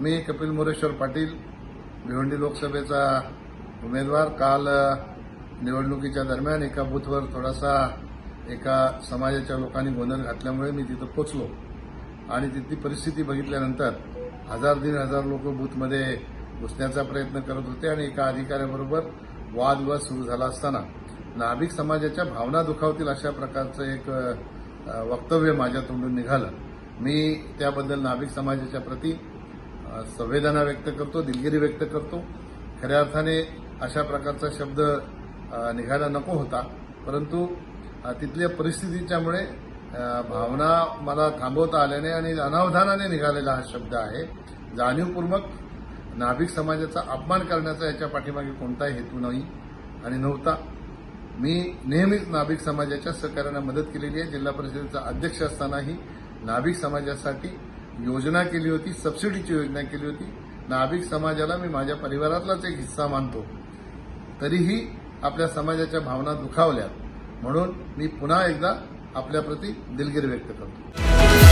मी कपिल मोरेश्वर पाटील भिवंडी लोकसभेचा उमेदवार. काल निवडणुकीच्या दरम्यान एका बूथवर थोडासा एका समाजाच्या लोकांनी गोंधळ घातल्यामुळे मी तिथं पोचलो. आणि तिथली परिस्थिती बघितल्यानंतर हजार दीड हजार लोक बूथमध्ये घुसण्याचा प्रयत्न करत होते आणि एका अधिकाऱ्याबरोबर वादविवाद सुरू झाला असताना. नाभिक समाजाच्या भावना दुखावतील अशा प्रकारचं एक वक्तव्य माझ्या तोंडून निघालं. मी त्याबद्दल नाभिक समाजाच्या प्रती संवेदना व्यक्त करतो दिलगिरी व्यक्त करतो. खऱ्या अर्थाने अशा प्रकारचा शब्द निघायला नको होता. परंतु तिथल्या परिस्थितीच्यामुळे भावना मला थांबवता आल्याने आणि अनावधानाने निघालेला हा शब्द आहे. जाणीवपूर्वक नाभिक समाजाचा अपमान करण्याचा याच्या पाठीमागे कोणताही हेतू नाही आणि नव्हता. मी नेहमीच नाभिक समाजाच्या सहकार्यानं मदत केलेली आहे. जिल्हा परिषदेचा अध्यक्ष असतानाही नाभिक समाजासाठी योजना केली होती सबसिडीची योजना केली होती. नाभिक समाजाला मी माझ्या परिवारातलाच एक हिस्सा मानतो. तरीही आपल्या समाजाच्या भावना दुखावल्या म्हणून मी पुन्हा एकदा आपल्याप्रती दिलगिरी व्यक्त करतो.